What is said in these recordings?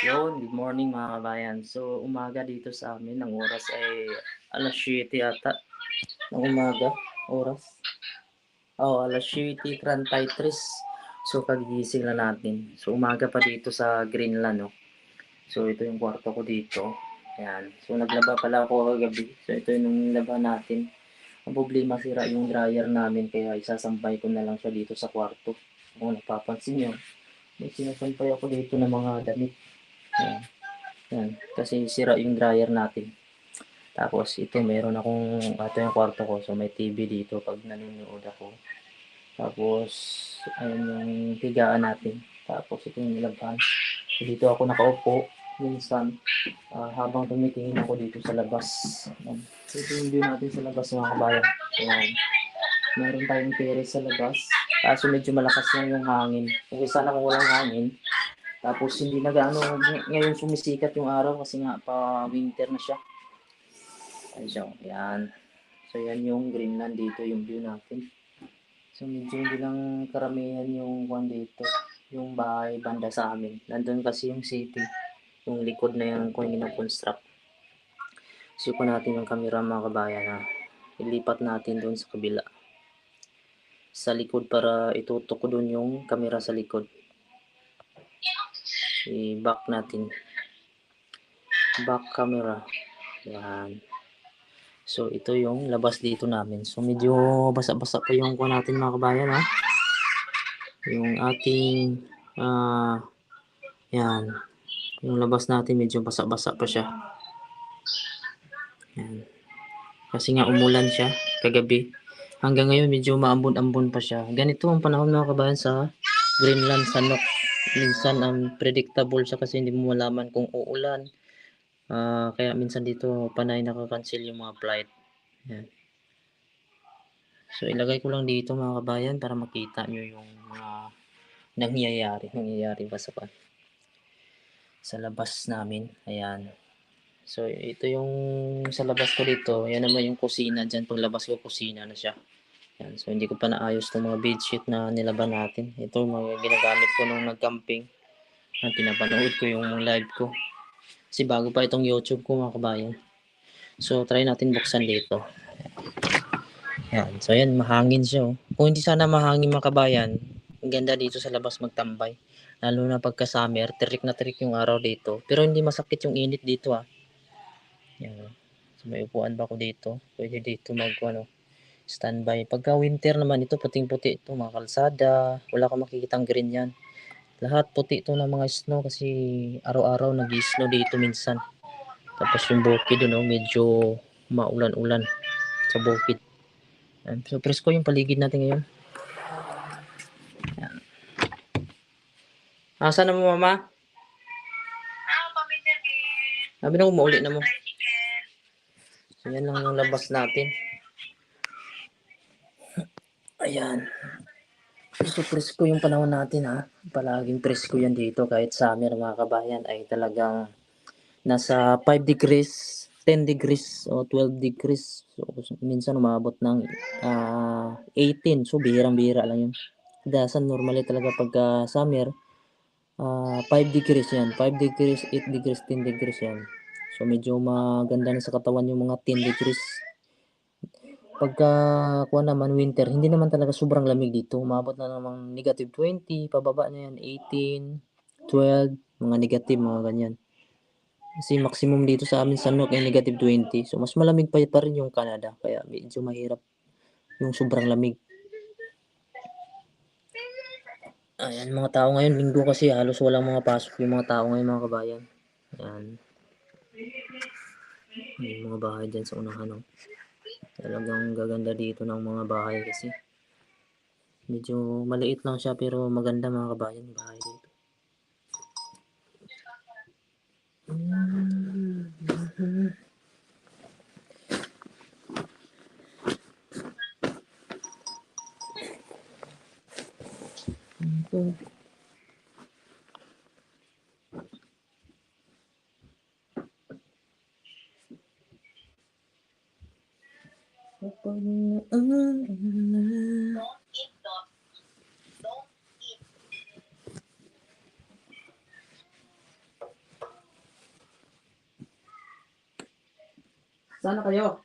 Yun, good morning mga kabayan. So, umaga dito sa amin, ang oras ay alas 7 ata ng umaga, oras. Oh, alas 7.33. So, kagigising na natin. So, umaga pa dito sa Greenland, no? So, ito yung kwarto ko dito. Ayan. So, naglaba pala ako kagabi. So, ito yung laba natin. Ang problema, sira yung dryer namin, kaya isasampay ko na lang siya dito sa kwarto. Kung napapansin nyo, may sinasampay ako dito ng mga damit. Ayan. Ayan. Kasi sira yung dryer natin. Tapos ito meron akong ito yung kwarto ko. So may TV dito pag nanonood ako. Tapos ayun yung higaan natin. Tapos ito yung laban. So, dito ako nakaupo minsan ah, habang tumitingin ako dito sa labas. So, ito yung view natin sa labas mga kabayan. Ayan. Meron tayong terrace sa labas. Kaso medyo malakas lang yung hangin. Kung sana kung walang hangin, tapos hindi na gaano ng- ngayon sumisikat yung araw kasi nga pa winter na siya. Ayun siya. Yan. So yan yung Greenland dito yung view natin. So medyo hindi lang karamihan yung kwan dito. Yung bahay banda sa amin. Nandun kasi yung city. Yung likod na yung kung construct So ko natin yung camera mga kabayan na ilipat natin doon sa kabila. Sa likod para itutok ko doon yung camera sa likod i-back natin. Back camera. Yan. So ito yung labas dito namin. So medyo basa-basa pa yung kuha natin mga kabayan ha? Yung ating ah yan. Yung labas natin medyo basa-basa pa siya. Yan. Kasi nga umulan siya kagabi. Hanggang ngayon medyo maambon-ambon pa siya. Ganito ang panahon mga kabayan sa Greenland Sanok minsan unpredictable siya kasi hindi mo malaman kung uulan. Ah, kaya minsan dito panay nakakancel yung mga flight. Yan. So ilagay ko lang dito mga kabayan para makita nyo yung mga nangyayari, nangyayari pa sa sa labas namin. Ayan. So ito yung sa labas ko dito. Yan naman yung kusina diyan paglabas ko kusina na siya. Yan. So, hindi ko pa naayos itong mga bedsheet na nilaban natin. Ito mga ginagamit ko nung nag-camping. Na pinapanood ko yung live ko. Kasi bago pa itong YouTube ko mga kabayan. So, try natin buksan dito. Yan. So, yan. Mahangin siya. Oh. Kung hindi sana mahangin mga kabayan, ang ganda dito sa labas magtambay. Lalo na pagka summer, tirik na tirik yung araw dito. Pero hindi masakit yung init dito ah. Yan. oh. So, may upuan ba ako dito? Pwede dito mag, ano, standby. Pagka winter naman ito, puting-puti ito, mga kalsada. Wala kang makikitang green yan. Lahat puti ito ng mga snow kasi araw-araw nag-snow dito minsan. Tapos yung bukid doon, medyo maulan-ulan sa bukid. Yan. So, presko yung paligid natin ngayon. Yan. Asa na mo, mama? Sabi na umuuli na mo. So, yan lang yung labas natin. Ayan. So, presko yung panahon natin ha. Palaging presko yan dito kahit summer mga kabayan ay talagang nasa 5 degrees, 10 degrees o 12 degrees. So, minsan umabot ng ah, 18. So, bihirang-bihira lang yun. Dasan normally talaga pagka summer, ah, 5 degrees yan. 5 degrees, 8 degrees, 10 degrees yan. So, medyo maganda na sa katawan yung mga 10 degrees pagka kuha naman winter, hindi naman talaga sobrang lamig dito. Umabot na namang negative 20, pababa na yan 18, 12, mga negative, mga ganyan. Kasi maximum dito sa amin sa Nook ay negative 20. So mas malamig pa, pa rin yung Canada. Kaya medyo mahirap yung sobrang lamig. Ayan mga tao ngayon, linggo kasi halos walang mga pasok yung mga tao ngayon mga kabayan. Ayan. May mga bahay dyan sa unahan. Oh. Talagang gaganda dito ng mga bahay kasi. Medyo maliit lang siya pero maganda mga kabayan yung bahay dito. うん。うん。うん。さあ、中よ。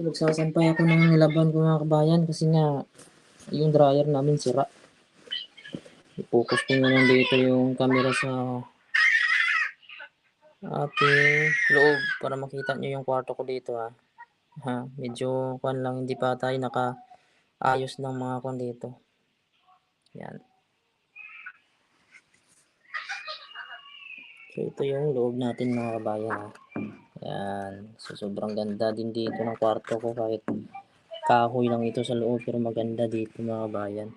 So, nagsasampay ako ng nilaban ko mga kabayan kasi nga yung dryer namin sira. I-focus ko na dito yung camera sa ating loob para makita nyo yung kwarto ko dito ha. Ha, medyo kwan lang hindi pa tayo naka ayos ng mga kwan dito. Yan. So ito yung loob natin mga kabayan ha. Yan. So, sobrang ganda din dito ng kwarto ko kahit kahoy lang ito sa loob pero maganda dito mga bayan.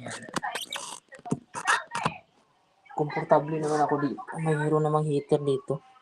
Yan. Komportable naman ako dito. Mayroon namang heater dito.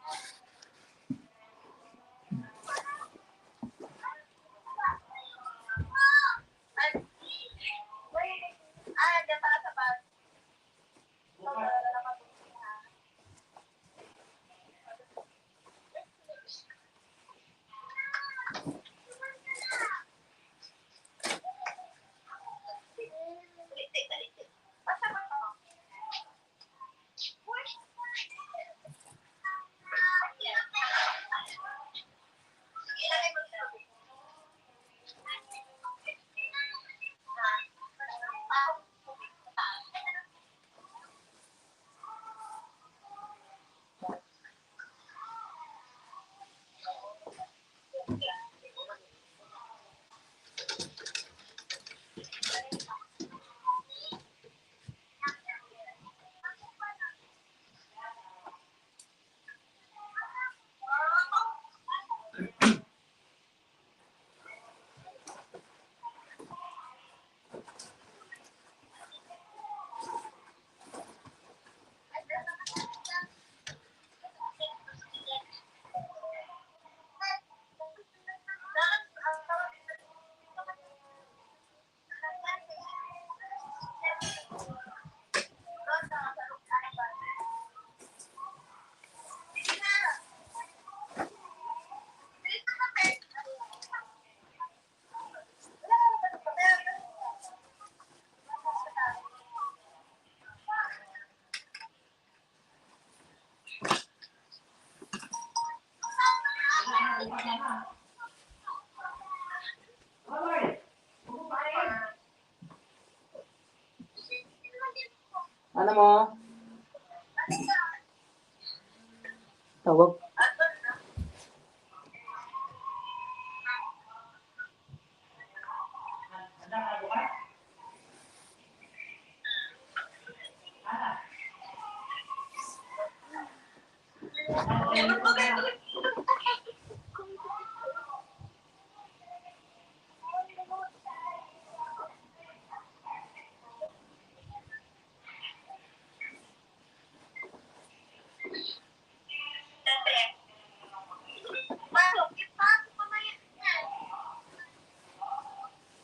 Pasok, ipasok mo na yan.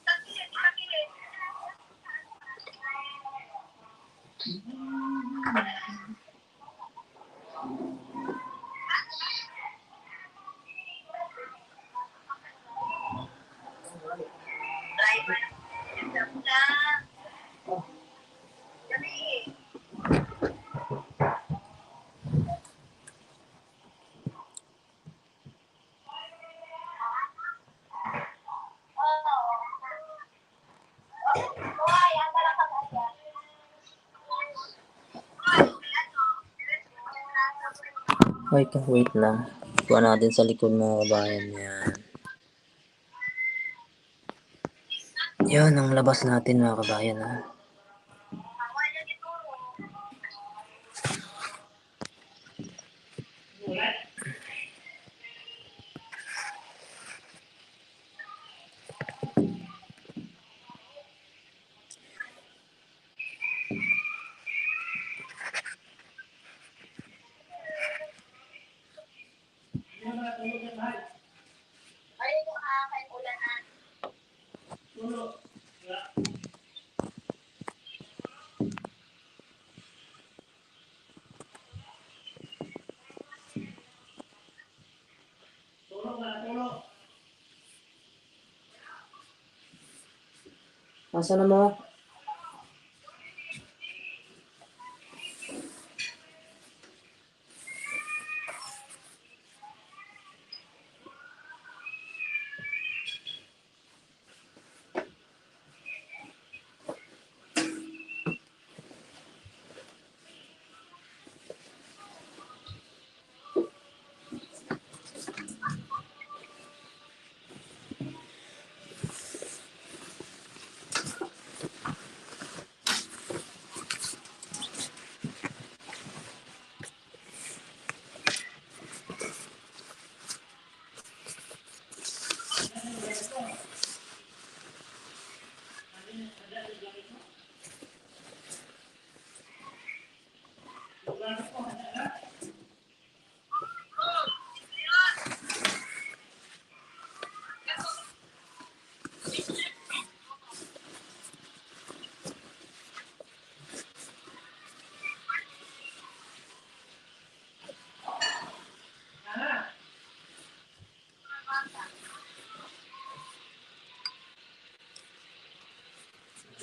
Tagilid, tagilid. Driver. Ganda. Dali. Hoy, ang talaga kaya. Wait, wait lang. Kuha natin sa likod mga kabayan yan. Yan ang labas natin mga kabayan ha. Asa na mo?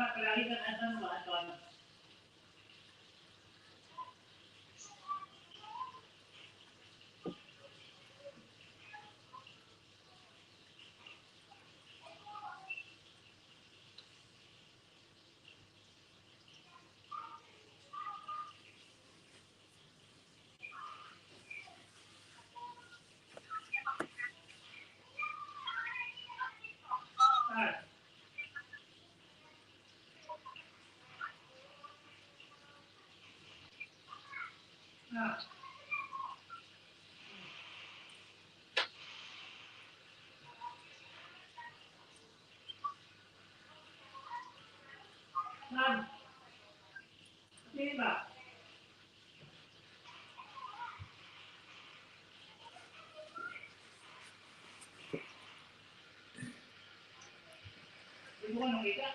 dapat beralih dan azan Năm. Đi vào. Bukan kita.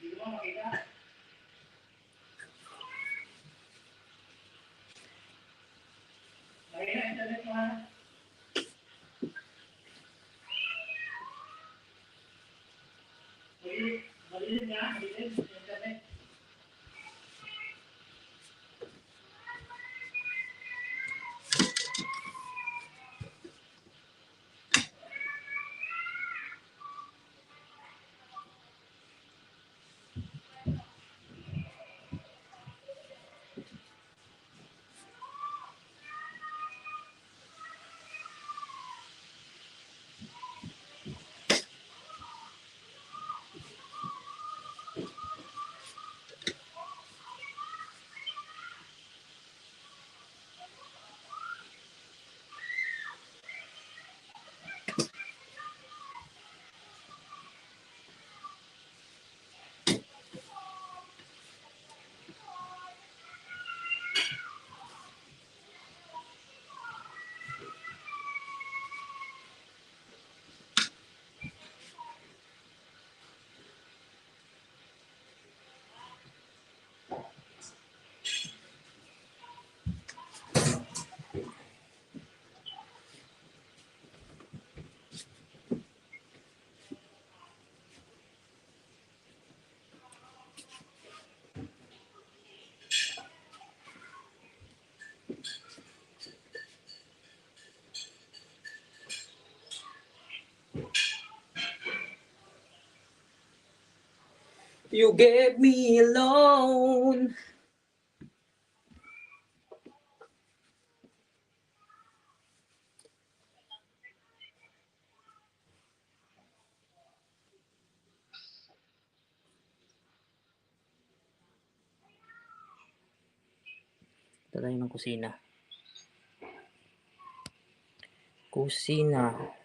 Di rumah kita. You gave me alone. Ito tayo ng kusina. Kusina.